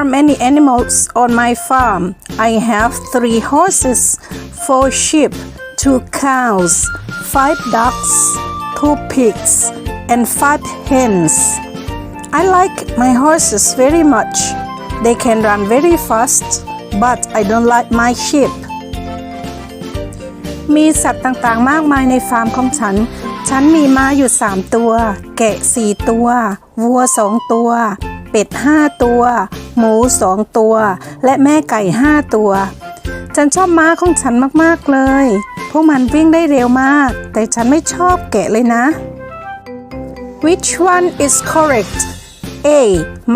are many animals on my farm. I have three horses, four sheep, two cows, five ducks, two pigs, and five hens. I like my horses very much. They can run very fast, but I don't like my sheep. มีสัตว์ต่างๆ มากมายในฟาร์มของฉัน ฉันมีม้าอยู่ 3 ตัว แกะ 4 ตัว วัว 2 ตัว เป็ด 5 ตัว หมู 2 ตัว และแม่ไก่ 5 ตัว ฉันชอบม้าของฉันมากๆเลย พวกมันวิ่งได้เร็วมาก แต่ฉันไม่ชอบแกะเลยนะ Which one is correct? A.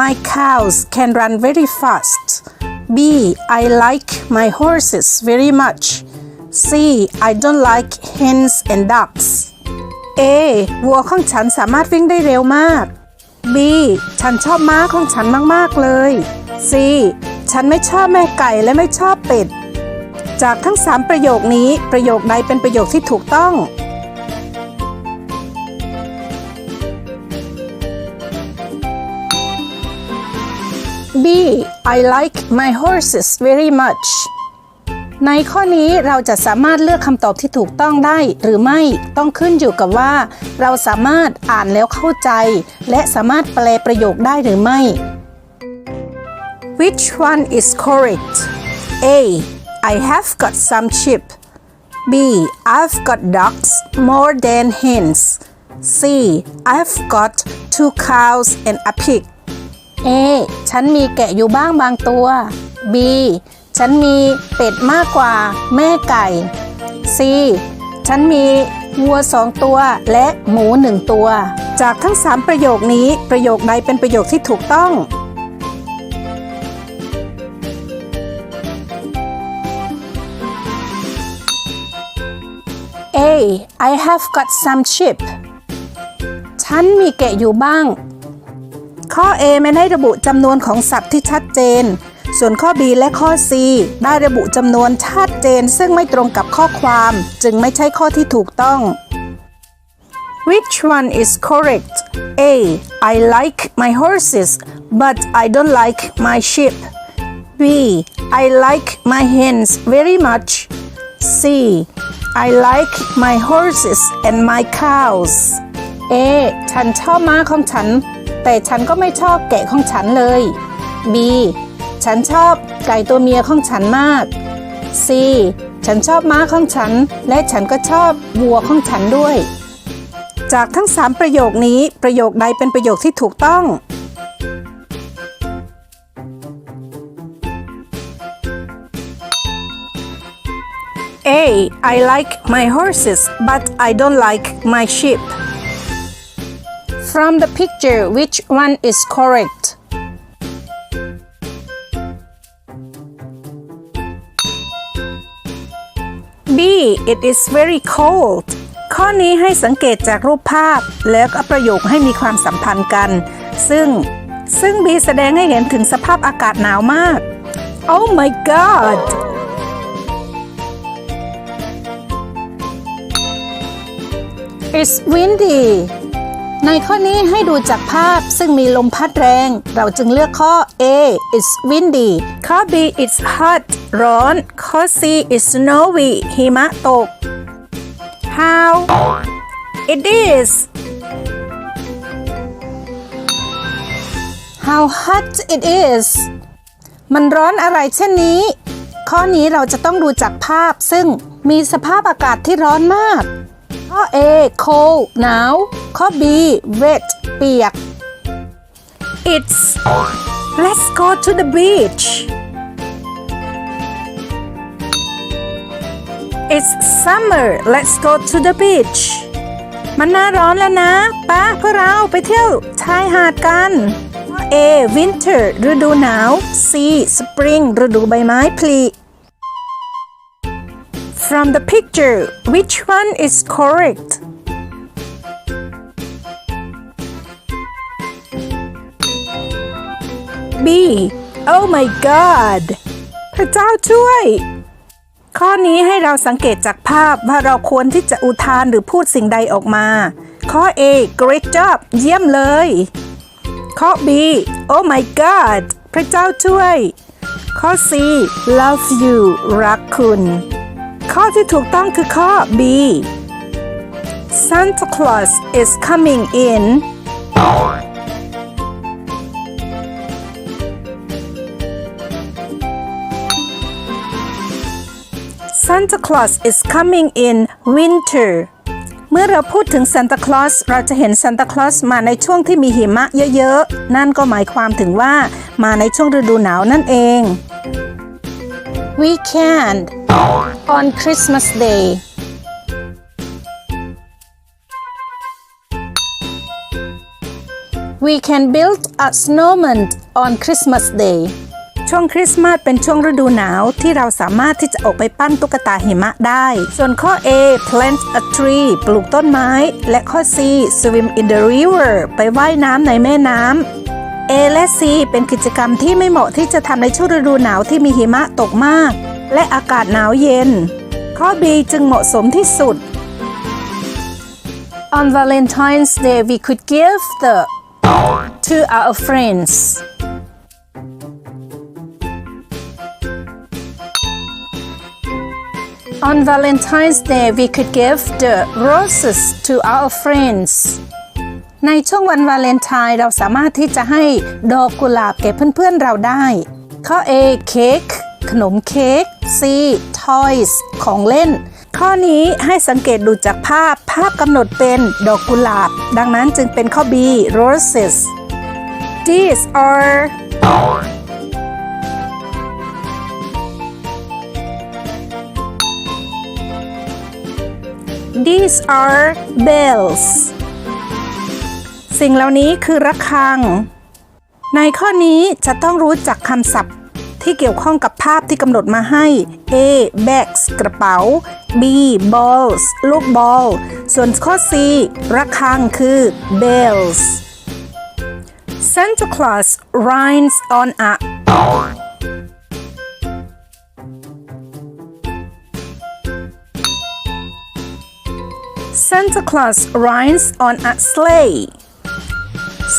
My cows can run very fast. B. I like my horses very much. C. I don't like hens and ducks. A. วัวของฉันสามารถวิ่งได้เร็วมาก B. ฉันชอบม้าของฉันมากๆเลย C. ฉันไม่ชอบแม่ไก่และไม่ชอบเป็ด จากทั้ง 3 ประโยคนี้ประโยคใดเป็นประโยคที่ถูกต้อง B. I like my horses very much ในข้อนี้เราจะสามารถเลือกคำตอบที่ถูกต้องได้หรือไม่ต้องขึ้นอยู่กับว่า เราสามารถอ่านแล้วเข้าใจ และสามารถแปลประโยคได้หรือไม่ Which one is correct? A. I have got some sheep. B. I've got ducks more than hens. C. I've got two cows and a pig. A ฉันมีแกะอยู่บ้างบางตัว B ฉันมีเป็ดมากกว่าแม่ไก่ C ฉันมีวัวสองตัวและหมูหนึ่งตัว จากทั้ง3ประโยคนี้ประโยคใดเป็นประโยคที่ถูกต้อง A I have got some sheep ฉันมีแกะอยู่บ้าง ข้อ A ไม่ได้ระบุจำนวนของสัตว์ที่ชัดเจน ส่วนข้อ B และข้อ C ได้ระบุจำนวนชัดเจน ซึ่งไม่ตรงกับข้อความ จึงไม่ใช่ข้อที่ถูกต้อง Which one is correct? A. I like my horses, but I don't like my sheep. B. I like my hens very much. C. I like my horses and my cows. A ฉันชอบม้าของฉัน แต่ฉันก็ไม่ชอบแกะของฉันเลย B ฉันชอบไก่ตัวเมียของฉันมาก C ฉันชอบม้าของฉัน และฉันก็ชอบวัวของฉันด้วย จากทั้ง 3 ประโยคนี้ประโยคใดเป็นประโยคที่ถูกต้อง A. I like my horses, but I don't like my sheep. From the picture, which one is correct? B. It is very cold. ข้อนี้ให้สังเกตจากรูปภาพ แล้วก็ประโยคให้มีความสัมพันธ์กัน ซึ่งซึ่ง B แสดงให้เห็นถึงสภาพอากาศหนาวมาก Oh my god! It's windy ในข้อนี้ให้ดูจากภาพซึ่งมีลมพัดแรง เราจึงเลือกข้อ A it's windy ข้อ B it's hot ร้อน ข้อ C it's snowy หิมะตก How it is How hot it is มันร้อนอะไรเช่นนี้ ข้อนี้เราจะต้องดูจากภาพซึ่งมีสภาพอากาศที่ร้อนมาก ข้อ A cold หนาว ข้อ B wet เปียก It's let's go to the beach It's summer let's go to the beach มันหน้าร้อนแล้วนะป้าพวกเราไปเที่ยวชายหาดกัน A winter ฤดูหนาว C spring ฤดูใบไม้ผลิ From the picture, which one is correct? B. Oh my god! พระเจ้าช่วย ข้อนี้ให้เราสังเกตจากภาพว่าเราควรที่จะอุทานหรือพูดสิ่งใดออกมา ข้อ A great job เยี่ยมเลย ข้อ B oh my god พระเจ้าช่วย ข้อ C love you รักคุณ ข้อที่ถูกต้องคือข้อ B Santa Claus is coming in Santa Claus is coming in winter เมื่อเราพูดถึง Santa Claus เราจะเห็น Santa Claus มาในช่วงที่มีหิมะเยอะๆ นั่นก็หมายความถึงว่ามาในช่วงฤดูหนาวนั่นเอง Weekend on Christmas Day We can build a snowman on Christmas Day ช่วงคริสต์มาสเป็นช่วงฤดูหนาวที่เราสามารถที่จะออกไปปั้นตุ๊กตาหิมะได้ ส่วนข้อ A plant a tree ปลูกต้นไม้ และข้อ C swim in the river ไปว่ายน้ำในแม่น้ำ A และ C เป็นกิจกรรมที่ไม่เหมาะที่จะทำในช่วงฤดูหนาวที่มีหิมะตกมาก และอากาศหนาวเย็น ข้อ B จึงเหมาะสมที่สุด On Valentine's Day we could give the to our friends On Valentine's Day we could give the roses to our friends ในช่วงวันวาเลนไทน์เราสามารถที่จะให้ดอกกุหลาบแก่เพื่อนๆเราได้ ข้อ A เค้กขนมเค้ก C toys ของเล่น ข้อนี้ให้สังเกตดูจากภาพภาพกำหนดเป็นดอกกุหลาบ ดังนั้นจึงเป็นข้อ B roses These are These are bells สิ่งเหล่านี้คือระฆัง ในข้อนี้จะต้องรู้จักคำศัพท์ ที่เกี่ยวข้องกับภาพที่กำหนดมาให้ A bags กระเป๋า B balls ลูกบอล ส่วนข้อ C ระฆังคือ bells Santa Claus rides on a Santa Claus rides on a sleigh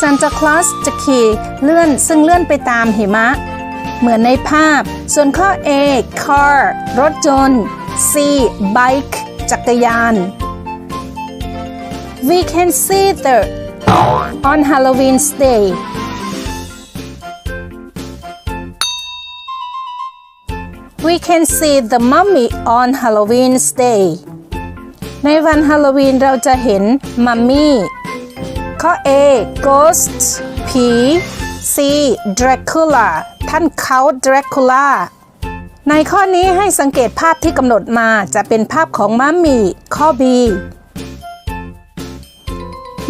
Santa Claus จะขี่เลื่อนซึ่งเลื่อนไปตามหิมะ เหมือนในภาพ ส่วนข้อ A car รถยนต์ C bike จักรยาน We can see the on Halloween's day We can see the mummy on Halloween's day ในวันฮาโลวีนเราจะเห็นมัมมี่ ข้อ A ghost ผี C Dracula ท่านเขา Dracula ในข้อนี้ให้สังเกตภาพที่กำหนดมาจะเป็นภาพของมัมมี่ข้อ B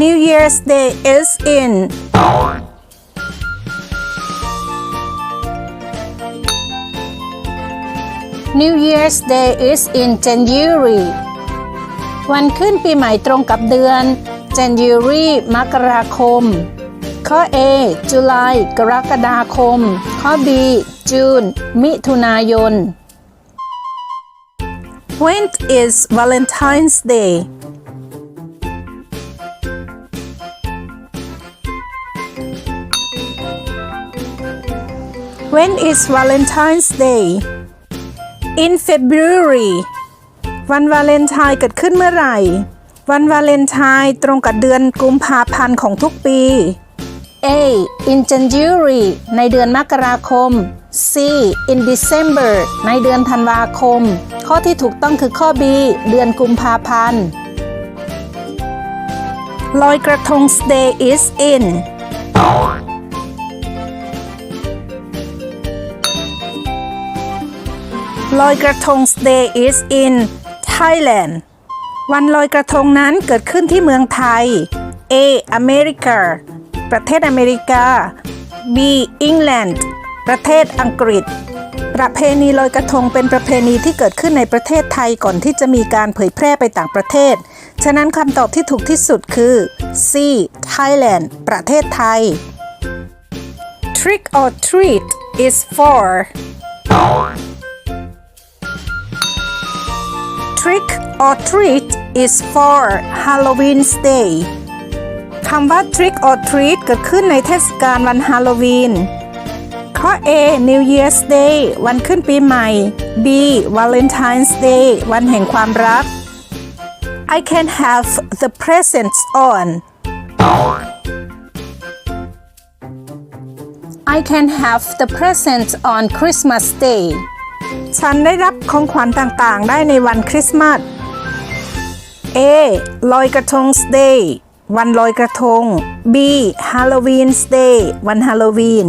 New Year's Day is in New Year's Day is in January วันขึ้นปีใหม่ตรงกับเดือน January มกราคม ข้อ A July กรกฎาคม ข้อ B June มิถุนายน When is Valentine's Day When is Valentine's Day In February วันวาเลนไทน์เกิดขึ้นเมื่อไหร่ วันวาเลนไทน์ตรงกับเดือนกุมภาพันธ์ของทุกปี A in January ในเดือนมกราคม C in December ในเดือนธันวาคม ข้อที่ถูกต้องคือข้อ B เดือนกุมภาพันธ์ลอยกระทง Day is in ลอยกระทง Day is in Thailand วันลอยกระทงนั้นเกิดขึ้นที่เมืองไทย A America ประเทศอเมริกา B England ประเทศอังกฤษ ประเพณีลอยกระทงเป็นประเพณีที่เกิดขึ้นในประเทศไทยก่อนที่จะมีการเผยแพร่ไปต่างประเทศ ฉะนั้นคำตอบที่ถูกที่สุดคือ C Thailand ประเทศไทย Trick or treat is for Trick or treat is for Halloween's Day คำว่า trick or treat เกิดขึ้นในเทศกาลวันฮาโลวีน ข้อ A New Year's Day วันขึ้นปีใหม่ B Valentine's Day วันแห่งความรัก I can have the presents on I can have the presents on Christmas Day ฉันได้รับของขวัญต่างๆ ได้ในวันคริสต์มาส A ลอยกระทง Day วันลอยกระทง B Halloween's Day วันฮาโลวีน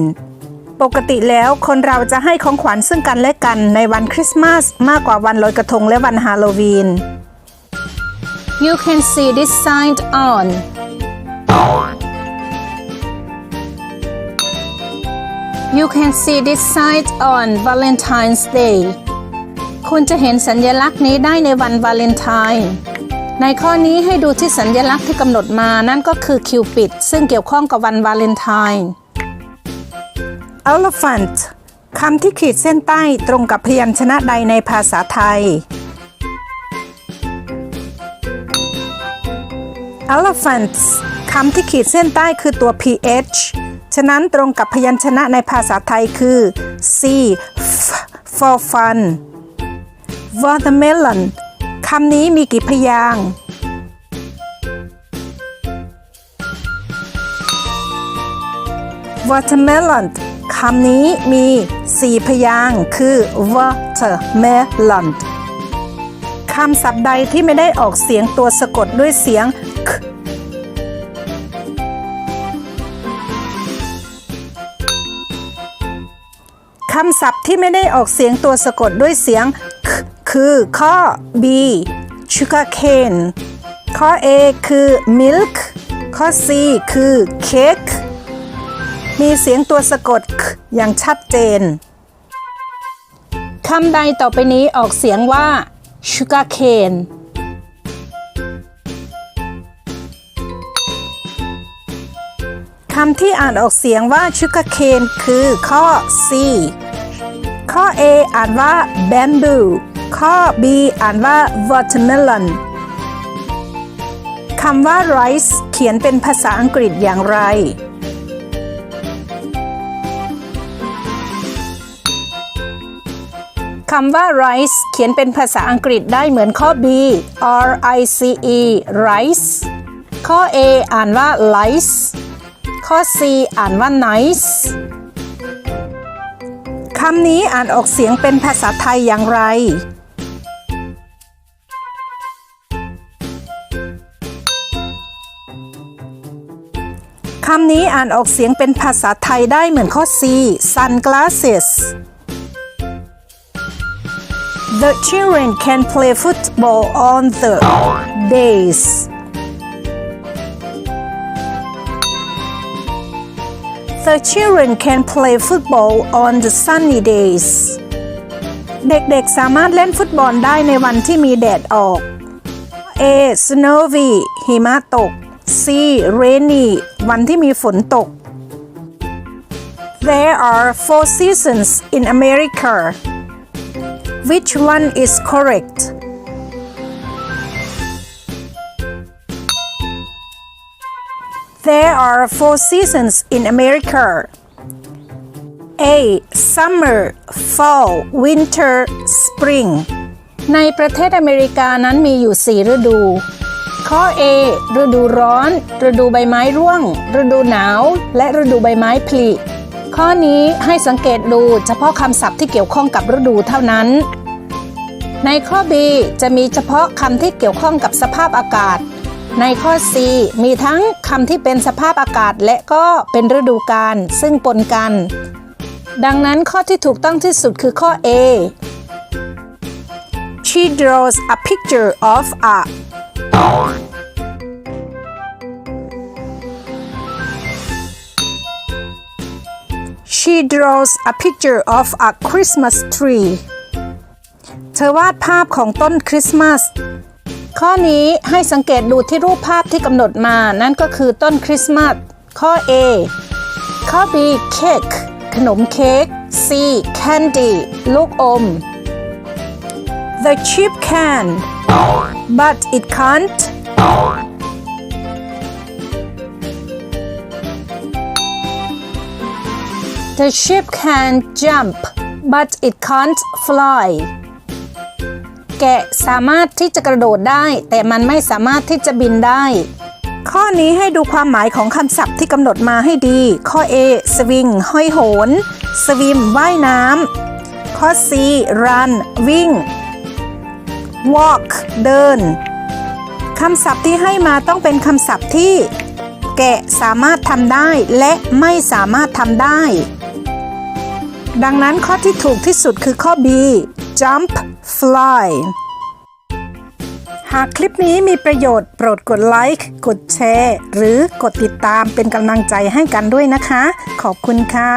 ปกติแล้วคนเราจะให้ของขวัญซึ่งกันและกันในวันคริสต์มาสมากกว่าวันลอยกระทงและวันฮาโลวีน You can see this sign on You can see this sign on Valentine's Day คุณจะเห็นสัญลักษณ์นี้ได้ในวันวาเลนไทน์ ในข้อนี้ให้ดูที่สัญลักษณ์ที่กำหนดมานั่นก็คือคิวปิดซึ่งเกี่ยวข้องกับวันวาเลนไทน์ Elephant คำที่ขีดเส้นใต้ตรงกับพยัญชนะใดในภาษาไทย Elephants คำที่ขีดเส้นใต้คือตัว ph ฉะนั้นตรงกับพยัญชนะในภาษาไทยคือ c f for fun watermelon คำนี้มีกี่พยางค์ watermelon คำนี้มี 4 พยางค์คือ watermelon คำศัพท์ใดที่ไม่ได้ออกเสียงตัวสะกดด้วยเสียงคำศัพท์ที่ไม่ได้ออกเสียงตัวสะกดด้วยเสียง คือข้อ B sugar cane ข้อ A คือ milk ข้อ C คือ cake มีเสียงตัวสะกดอย่างชัดเจนคำใดต่อไปนี้ออกเสียงว่า sugar cane คำที่อ่านออกเสียงว่า sugar cane คือข้อ C ข้อ A อ่านว่า bamboo ข้อ B อ่านว่า watermelon คำว่า rice เขียนเป็นภาษาอังกฤษอย่างไร คำว่า rice เขียนเป็นภาษาอังกฤษได้เหมือนข้อ B R I C E rice ข้อ A อ่านว่า lice ข้อ C อ่านว่า nice คำนี้อ่านออกเสียงเป็นภาษาไทยอย่างไร คำนี้อ่านออกเสียงเป็นภาษาไทยได้เหมือนข้อ C sunglasses The children can play football on the days The children can play football on the sunny days เด็กๆสามารถเล่นฟุตบอลได้ในวันที่มีแดดออก A snowy หิมะตก C rainy วันที่มีฝนตก There are four seasons in America Which one is correct There are four seasons in America. A. Summer, Fall, Winter, Spring. ในประเทศอเมริกานั้นมีอยู่ 4 ฤดู ข้อ A ฤดูร้อน ฤดูใบไม้ร่วง ฤดูหนาว และฤดูใบไม้ผลิ ข้อนี้ให้สังเกตดูเฉพาะคำศัพท์ที่เกี่ยวข้องกับฤดูเท่านั้น ในข้อ B จะมีเฉพาะคำที่เกี่ยวข้องกับสภาพอากาศ ในข้อ C มีทั้งคำที่เป็นสภาพอากาศและก็เป็นฤดูกาลซึ่งปนกัน ดังนั้นข้อที่ถูกต้องที่สุดคือข้อ A She draws a picture of a She draws a picture of a Christmas tree เธอวาดภาพของต้นคริสต์มาส ข้อนี้ให้สังเกตดูที่รูปภาพที่กำหนดมา นั่นก็คือต้นคริสต์มาส ข้อ A ข้อ B เค้ก ขนมเค้ก C candy ลูกอม The chip can but it can't The ship can jump but it can't fly แกะสามารถที่จะกระโดดได้ แต่มันไม่สามารถที่จะบินได้ ข้อนี้ให้ดูความหมายของคำศัพท์ที่กำหนดมาให้ดี ข้อ A swing ห้อยโหน swim ว่ายน้ำข้อ C run วิ่ง walk เดินคำศัพท์ที่ให้มาต้องเป็นคำศัพท์ที่ แกะสามารถทำได้และไม่สามารถทำได้ ดังนั้นข้อที่ถูกที่สุดคือข้อ B jump fly หากคลิปนี้มีประโยชน์โปรดกดไลค์ กดแชร์ หรือกดติดตามเป็นกำลังใจให้กันด้วยนะคะ ขอบคุณค่ะ